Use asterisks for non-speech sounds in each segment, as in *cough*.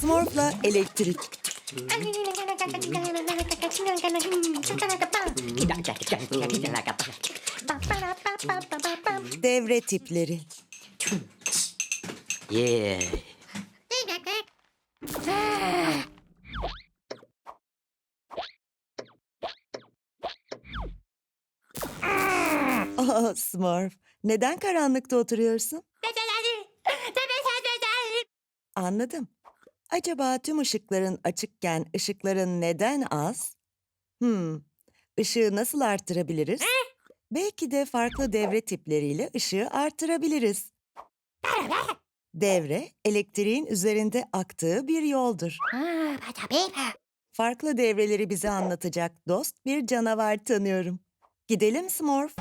Smurf'la elektrik. Devre tipleri. Yeah. Oh Smurf, neden karanlıkta oturuyorsun? Anladım. Acaba tüm ışıkların açıkken ışıkların neden az? Hmm, ışığı nasıl arttırabiliriz? Belki de farklı devre tipleriyle ışığı artırabiliriz. *laughs* Devre, elektriğin üzerinde aktığı bir yoldur. Farklı devreleri bize anlatacak dost bir canavar tanıyorum. Gidelim Smurf.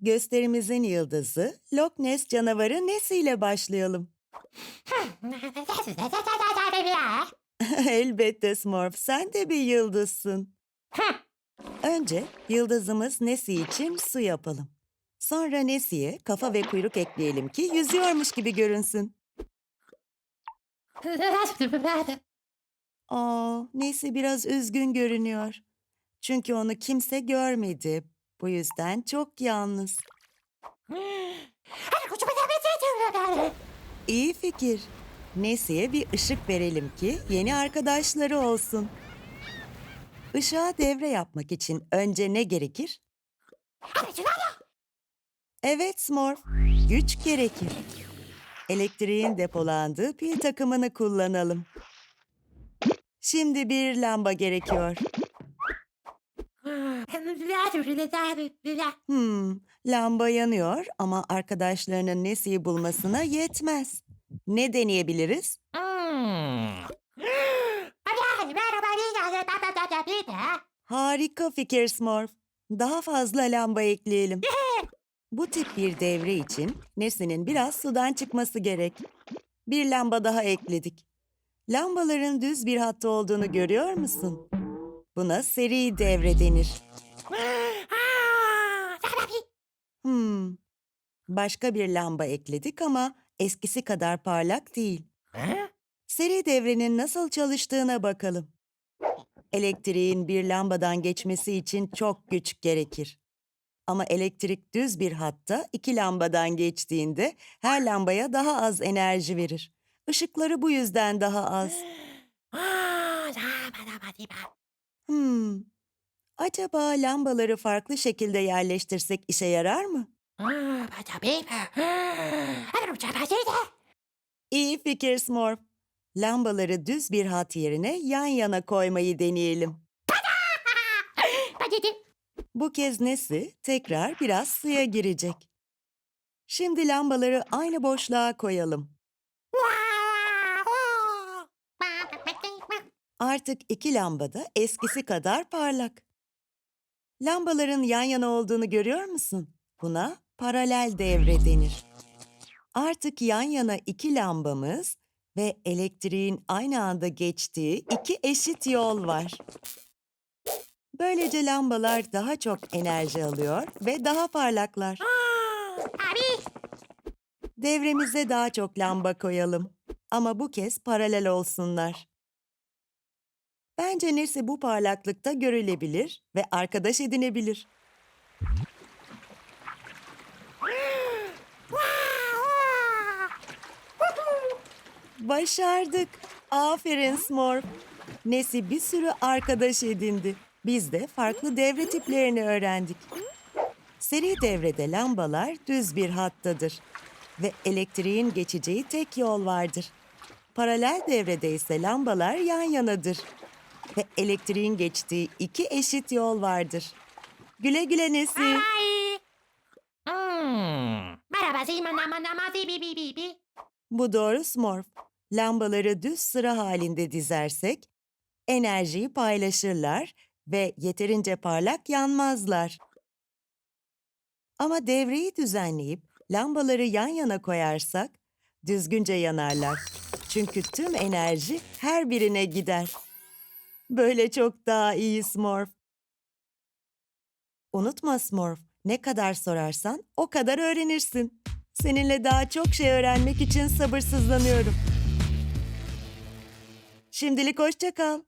Gösterimizin yıldızı Loch Ness canavarı Nessie ile başlayalım. *laughs* Elbette Smurf, sen de bir yıldızsın. Önce yıldızımız Nessie için su yapalım. Sonra Nessie'ye kafa ve kuyruk ekleyelim ki yüzüyormuş gibi görünsün. *laughs* Aa, Nessie biraz üzgün görünüyor. Çünkü onu kimse görmedi. Bu yüzden çok yalnız. *laughs* İyi fikir. Nessie'ye bir ışık verelim ki yeni arkadaşları olsun. Işığa devre yapmak için önce ne gerekir? Evet Smurf, güç gerekir. Elektriğin depolandığı pil takımını kullanalım. Şimdi bir lamba gerekiyor. *laughs* Hmm, lamba yanıyor ama arkadaşlarının Nessie'yi bulmasına yetmez. Ne deneyebiliriz? *laughs* Harika fikir Smurf. Daha fazla lamba ekleyelim. *laughs* Bu tip bir devre için Nessie'nin biraz sudan çıkması gerek. Bir lamba daha ekledik. Lambaların düz bir hatta olduğunu görüyor musun? Buna seri devre denir. *gasps* Hmm. Başka bir lamba ekledik ama eskisi kadar parlak değil. Seri devrenin nasıl çalıştığına bakalım. Elektriğin bir lambadan geçmesi için çok güç gerekir. Ama elektrik düz bir hatta iki lambadan geçtiğinde her lambaya daha az enerji verir. Işıkları bu yüzden daha az. *gasps* Hmm. Acaba lambaları farklı şekilde yerleştirsek işe yarar mı? İyi fikir Smurf. Lambaları düz bir hat yerine yan yana koymayı deneyelim. *laughs* Bu kez Nesi tekrar biraz suya girecek. Şimdi lambaları aynı boşluğa koyalım. Artık iki lamba da eskisi kadar parlak. Lambaların yan yana olduğunu görüyor musun? Buna paralel devre denir. Artık yan yana iki lambamız ve elektriğin aynı anda geçtiği iki eşit yol var. Böylece lambalar daha çok enerji alıyor ve daha parlaklar. Devremize daha çok lamba koyalım. Ama bu kez paralel olsunlar. Bence Nesi bu parlaklıkta görülebilir ve arkadaş edinebilir. Başardık. Aferin Smurf. Nesi bir sürü arkadaş edindi. Biz de farklı devre tiplerini öğrendik. Seri devrede lambalar düz bir hattadır ve elektriğin geçeceği tek yol vardır. Paralel devrede ise lambalar yan yanadır ve *laughs* elektriğin geçtiği iki eşit yol vardır. Güle güle Nesi. Bu doğru Smurf. Lambaları düz sıra halinde dizersek enerjiyi paylaşırlar ve yeterince parlak yanmazlar. Ama devreyi düzenleyip lambaları yan yana koyarsak düzgünce yanarlar. Çünkü tüm enerji her birine gider. Böyle çok daha iyi Smurf. Unutma Smurf, ne kadar sorarsan o kadar öğrenirsin. Seninle daha çok şey öğrenmek için sabırsızlanıyorum. Şimdilik hoşça kal.